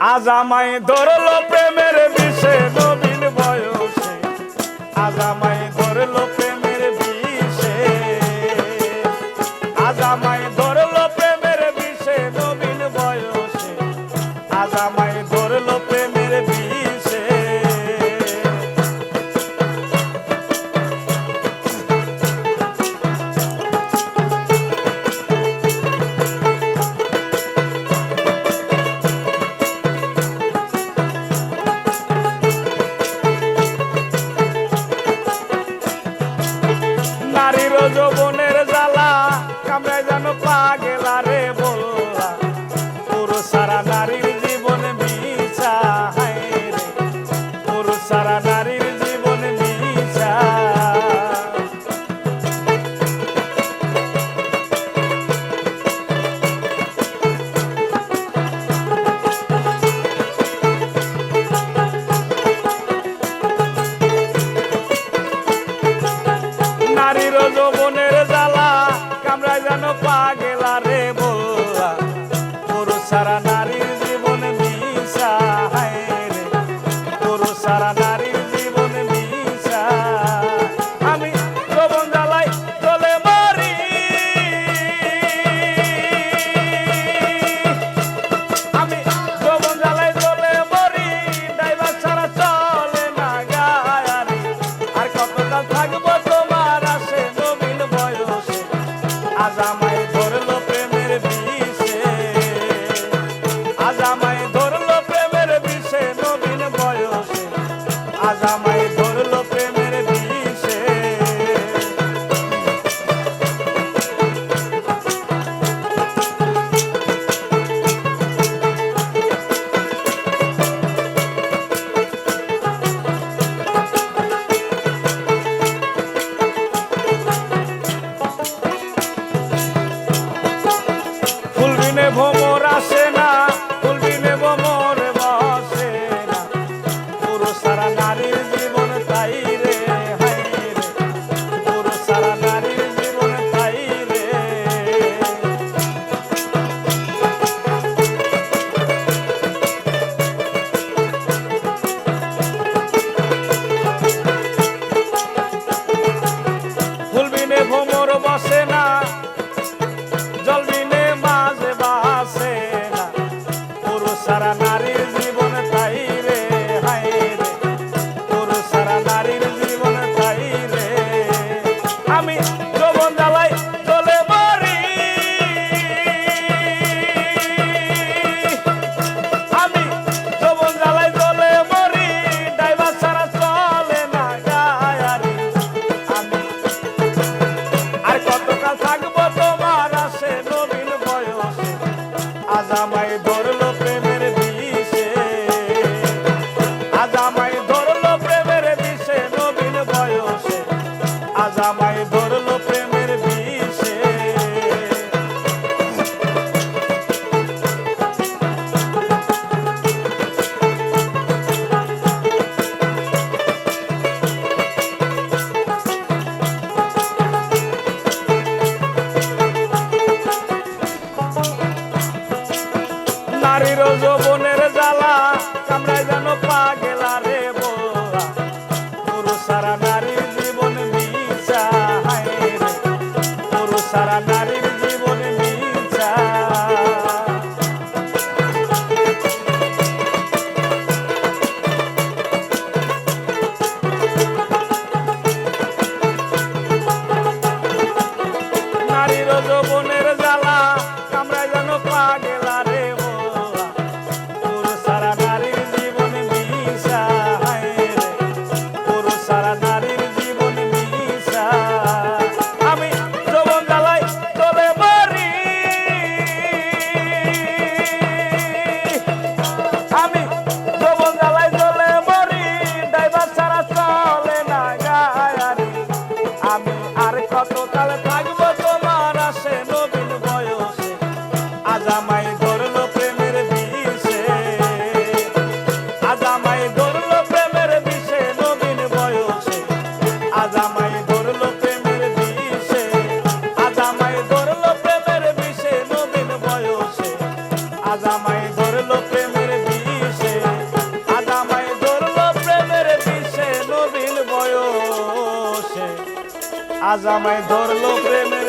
আজ আমায় ধরলো প্রেমের বিষে নবীন বয়সে। আজ আমায় ধরলো প্রেমের বিষে। আজ আমায় আমি যৌবন চলে পারি আমি যৌবন চলে মরি ড্রাইভার ছাড়া চলে না গায়ারি আমি আর কতকাল থাকব তোমার আসে নবীন আজ আমার আমায় ধরলো প্রেমের বিষে। নারীর যৌবন আজ আমায় ধরলো প্রেমে।